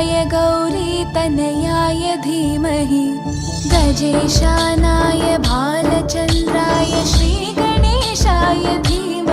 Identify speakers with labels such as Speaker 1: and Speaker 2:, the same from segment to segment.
Speaker 1: वक्रतुण्डाय गौरीतनयाय धीमहि। गजेशानाय भालचन्द्राय श्रीगणेशाय धीमहि।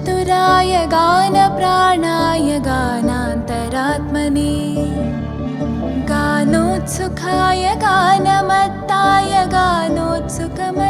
Speaker 1: गानचतुराय गानप्राणाय गानान्तरात्मने। गानोत्सुखाय गानमत्ताय गानोत्सुकमनसे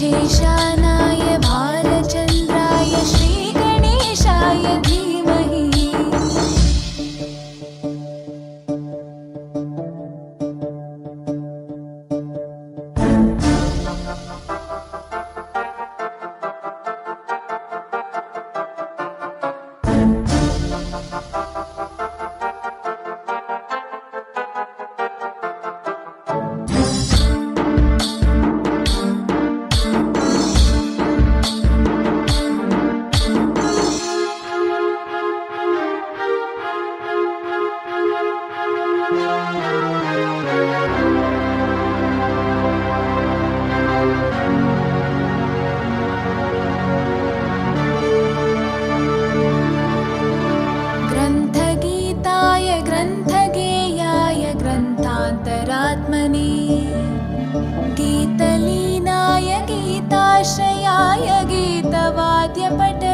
Speaker 1: गजेशानाय ग्रन्थान्तरात्मने गीतलीनाय गीताश्रयाय गीतवाद्यपटवे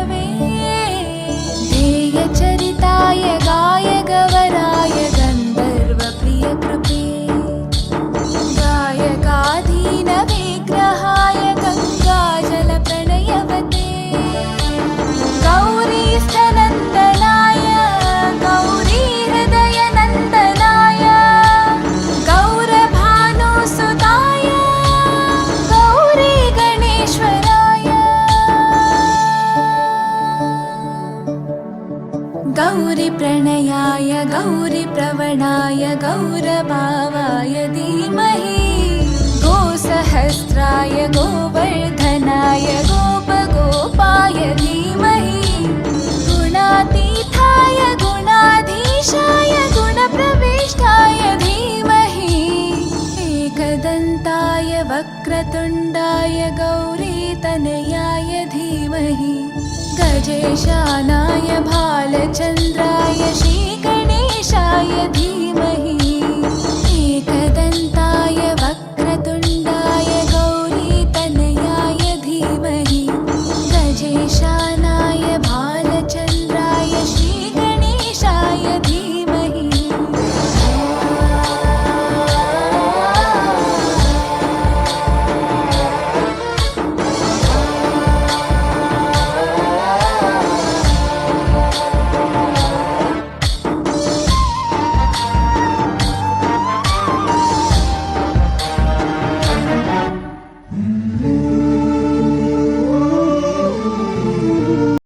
Speaker 1: गौरीप्रवणाय गौरभावाय धीमहि। गोसहस्राय गोवर्धनाय गोपगोपाय धीमहि। गुणातीताय गुणाधीशाय गुणप्रविष्टाय धीमहि। एकदन्ताय वक्रतुण्डाय गौरीतनयाय धीमहि। गजेशानाय भालचन्द्राय श्रीगणेशाय धीमहि